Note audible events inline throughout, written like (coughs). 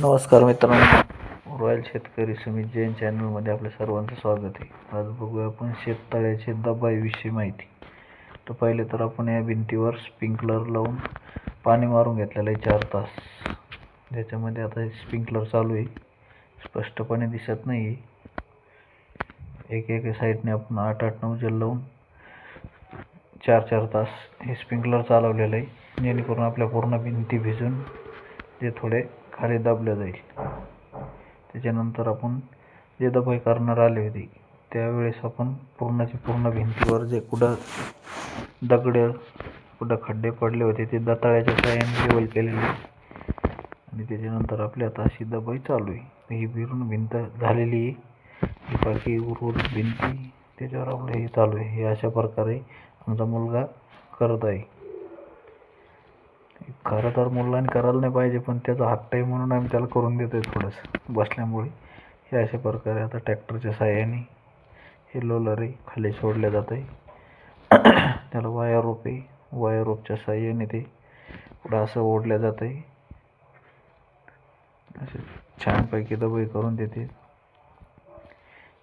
नमस्कार मित्रांनो. रॉयल शेतकरी समित जैन चॅनलमध्ये आपल्या सर्वांचं स्वागत आहे. आज बघूया आपण शेततळ्याचे दबाईविषयी माहिती. तर पहिले तर आपण या भिंतीवर स्प्रिंकलर लावून पाणी मारून घेतलेलं आहे चार तास. ज्याच्यामध्ये आता स्प्रिंकलर चालू आहे. स्पष्टपणे दिसत नाही आहे एक एक साईडने आपण आठ आठ नऊ जल लावून चार चार तास हे स्प्रिंकलर चालवलेलं आहे. जेणेकरून आपल्या पूर्ण भिंती भिजून ते थोडे खाली दाबले जाईल. त्याच्यानंतर आपण जे दबाई करणार आले होते त्यावेळेस आपण पूर्णच्या पूर्ण भिंतीवर जे कुठं दगड कुठं खड्डे पडले होते ते दताळ्याच्या साह्याने लेवल केलेले. आणि त्याच्यानंतर आपली आता अशी दबाई चालू आहे. ही विरून भिंत झालेली आहे. ही बाकी उर्वरित भिंती त्याच्यावर आपलं हे चालू आहे. हे अशा प्रकारे आमचा मुलगा करत आहे. खरं तर मुलांनी करायला नाही पाहिजे पण त्याचा हट्ट आहे म्हणून आम्ही त्याला करून देतो आहे थोडंसं. बसल्यामुळे. हे अशा प्रकारे आता ट्रॅक्टरच्या साह्याने हे लोलरे खाली सोडले जात आहे (coughs) त्याला वायर रोप आहे. वायर रोपच्या साह्याने ते पुढं असं ओढल्या जात आहे असे छानपैकी दबाई करून देते.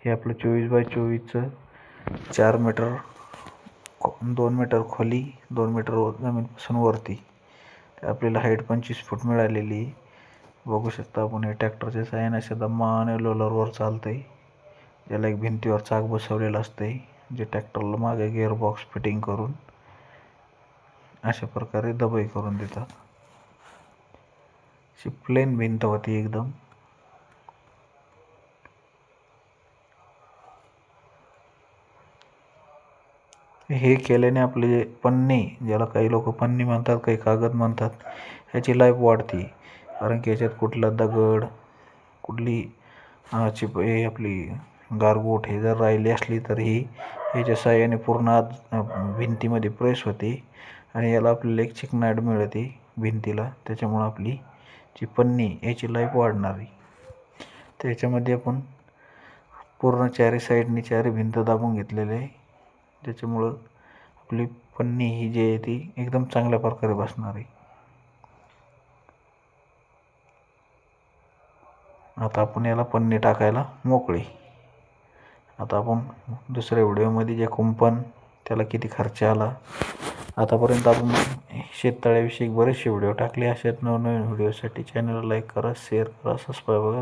हे आपलं चोवीस बाय चोवीसचं चार मीटर दोन मीटर खोली दोन मीटर जमीनपासून वरती. आपल्याला हाईट पंचवीस फूट मिळालेली. बघू शकता आपण हे ट्रॅक्टरच्या साह्याने अशा दमाने लोलरवर चालतं आहे याला एक भिंतीवर चाक बसवलेलं असतं आहे जे ट्रॅक्टरला मागे गिअरबॉक्स फिटिंग करून अशा प्रकारे दबाई करून देतात. अशी प्लेन भिंत होती एकदम. हे केल्याने आपले जे पन्नी ज्याला काही लोक पन्नी म्हणतात काही कागद म्हणतात ह्याची लाईफ वाढते. कारण की याच्यात कुठला दगड कुठली चिप हे आपली गारगोट हे जर राहिली असली तर ही ह्याच्या साह्याने पूर्ण आत भिंतीमध्ये प्रेस होते. आणि याला आपल्याला एक चिकनाट मिळते भिंतीला. त्याच्यामुळं आपली जी पन्नी याची लाईफ वाढणार आहे. त्याच्यामध्ये आपण पूर्ण चारी साईडने चारी भिंत दाबून घेतलेले आहे. त्याच्यामुळं आपली पन्नी ही जी आहे ती एकदम चांगल्या प्रकारे बसणार आहे. आता आपण याला पन्नी टाकायला मोकळी. आता आपण दुसऱ्या व्हिडिओमध्ये जे कुंपण त्याला किती खर्च आला. आतापर्यंत आपण शेततळ्याविषयी बरेचसे व्हिडिओ टाकले असेच नवनवीन व्हिडिओसाठी चॅनलला लाईक करा शेअर करा सबस्क्राईब करा.